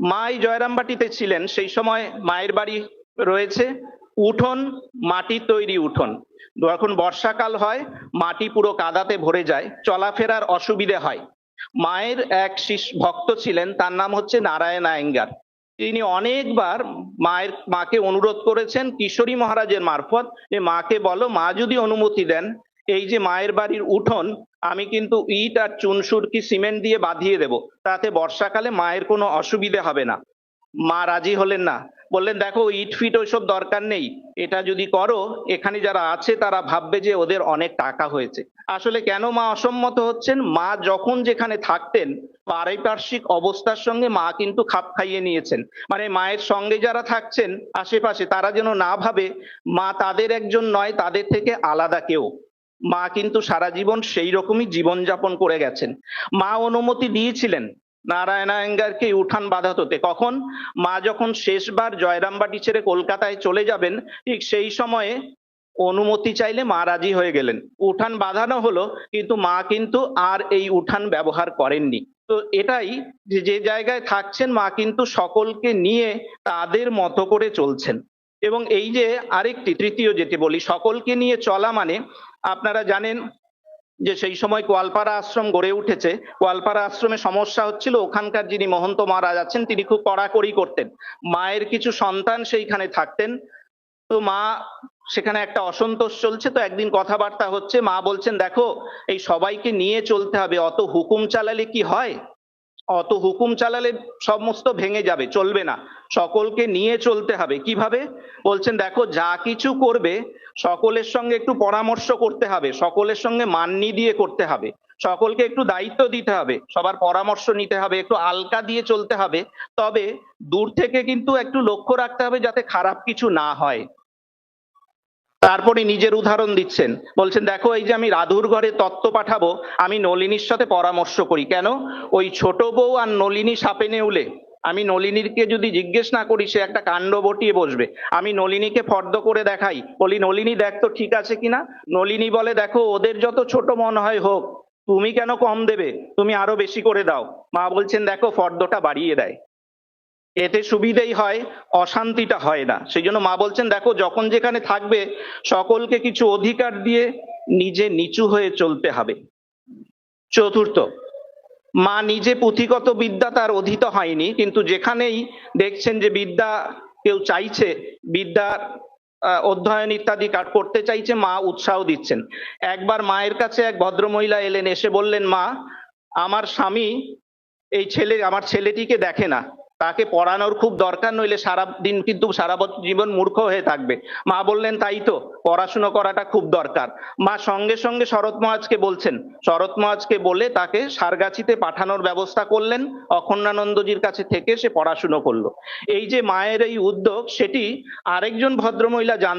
মা এই জয়রামবাটিতে ছিলেন, সেই সময় মায়ের বাড়ি রয়েছে, উঠোন মাটির তৈরি উঠোন। যখন বর্ষাকাল হয়, মাটি পুরো কাদাতে ভরে যায়, চলাফেরার অসুবিধে হয়। মায়ের এক শিষ্য ভক্ত ছিলেন, তার নাম হচ্ছে নারায়ণ আয়েঙ্গার। তিনি অনেকবার মায়ের, মাকে অনুরোধ করেছেন, কিশোরী মহারাজের মারফত যে মাকে বলো, মা যদি অনুমতি দেন, এই যে মায়ের বাড়ির উঠোন আমি কিন্তু ইট আর চুনসুরকি সিমেন্ট দিয়ে বাঁধিয়ে দেব? তাতে বর্ষাকালে মায়ের কোনো অসুবিধে হবে না। মা রাজি হলেন না। বললেন, দেখো, ইট ফিট ওইসব দরকার নেই। এটা যদি করো, এখানে যারা আছে, তারা ভাববে যে ওদের অনেক টাকা হয়েছে। আসলে কেন মা অসম্মত হচ্ছেন? মা যখন যেখানে থাকতেন, পারিপার্শ্বিক অবস্থার সঙ্গে মা কিন্তু খাপ খাইয়ে নিয়েছেন। মানে মায়ের সঙ্গে যারা থাকছেন, আশেপাশে, তারা যেন না ভাবে, মা তাদের একজন নয়, তাদের থেকে আলাদা কেউ। মা কিন্তু সারা জীবন সেই রকমই জীবনযাপন করে গেছেন। মা অনুমতি দিয়েছিলেন নারায়ণ নারায়ণায়ঙ্গারকে উঠান বাধা হতে কখন? মা যখন শেষবার জয়রামবাটি ছেড়ে কলকাতায় চলে যাবেন, ঠিক সেই সময়ে অনুমতি চাইলে মা রাজি হয়ে গেলেন। উঠান বাঁধানো হলো, কিন্তু মা কিন্তু আর এই উঠান ব্যবহার করেননি। তো এটাই যে জায়গায় থাকছেন, মা কিন্তু সকলকে নিয়ে তাদের মতো করে চলছেন। এবং এই যে আরেকটি, তৃতীয় যেটি বলি, সকলকে নিয়ে চলা মানে আপনারা জানেন যে সেই সময় কোয়ালপাড়া আশ্রম গড়ে উঠেছে। কোয়ালপাড়া আশ্রমে সমস্যা হচ্ছিল, ওখানকার যিনি মহন্ত মহারাজ আছেন, তিনি খুব কড়াকড়ি করতেন। মায়ের কিছু সন্তান সেইখানে থাকতেন। তো মা, সেখানে একটা অসন্তোষ চলছে, তো একদিন কথাবার্তা হচ্ছে, মা বলছেন, দেখো, এই সবাইকে নিয়ে চলতে হবে, অত হুকুম চালালে কি হয়? অত হুকুম চালালে সমস্ত ভেঙে যাবে, চলবে না। সকলকে নিয়ে চলতে হবে। কীভাবে? বলছেন, দেখো, যা কিছু করবে, সকলের সঙ্গে একটু পরামর্শ করতে হবে, সকলের সঙ্গে মান্নি দিয়ে করতে হবে, সকলকে একটু দায়িত্ব দিতে হবে, সবার পরামর্শ নিতে হবে, একটু আলকা দিয়ে চলতে হবে। তবে দূর থেকে কিন্তু একটু লক্ষ্য রাখতে হবে যাতে খারাপ কিছু না হয়। তারপরে নিজের উদাহরণ দিচ্ছেন। বলছেন, দেখো, এই যে আমি রাধুর ঘরে তত্ত্ব পাঠাবো, আমি নলিনীর সাথে পরামর্শ করি। কেন? ওই ছোট বউ আর নলিনী সাপে নেউলে। আমি নলিনীকে যদি জিজ্ঞেস না করি, সে একটা কাণ্ড বটিয়ে বসবে। আমি নলিনীকে ফর্দ করে দেখাই। বলি, নলিনী, দেখ তো ঠিক আছে কিনা? নলিনী বলে, দেখো, ওদের যত ছোট মন হয় হোক, তুমি কেন কম দেবে? তুমি আরও বেশি করে দাও। মা বলছেন, দেখো, ফর্দটা বাড়িয়ে দেয়। এতে সুবিধেই হয়, অশান্তিটা হয় না। সেই জন্য মা বলছেন, দেখো, যখন যেখানে থাকবে, সকলকে কিছু অধিকার দিয়ে নিজে নিচু হয়ে চলতে হবে। চতুর্থ, মা নিজে পুঁথিগত বিদ্যা তার অধীত হয়নি, কিন্তু যেখানেই দেখছেন যে বিদ্যা কেউ চাইছে বিদ্যার অধ্যয়ন ইত্যাদি করতে চাইছে, মা উৎসাহ দিচ্ছেন। একবার মায়ের কাছে এক ভদ্রমহিলা এলেন, এসে বললেন, মা, আমার স্বামী এই ছেলে, আমার ছেলেটিকে দেখে না। তাকে পড়ানোর খুব দরকার, নইলে সারা দিন কিন্তু সারা জীবন মূর্খ হয়ে থাকবে। মা বললেন, তাই তো, পড়াশুনো করাটা খুব দরকার। মা সঙ্গে সঙ্গে শরৎ মহাজকে বলছেন, শরৎ মহাজকে বলে তাকে সারগাছিতে পাঠানোর ব্যবস্থা করলেন অখণ্ডানন্দজির কাছে থেকে সে পড়াশুনো করল। এই যে মায়ের এই উদ্যোগ, সেটি আরেকজন ভদ্রমহিলা জান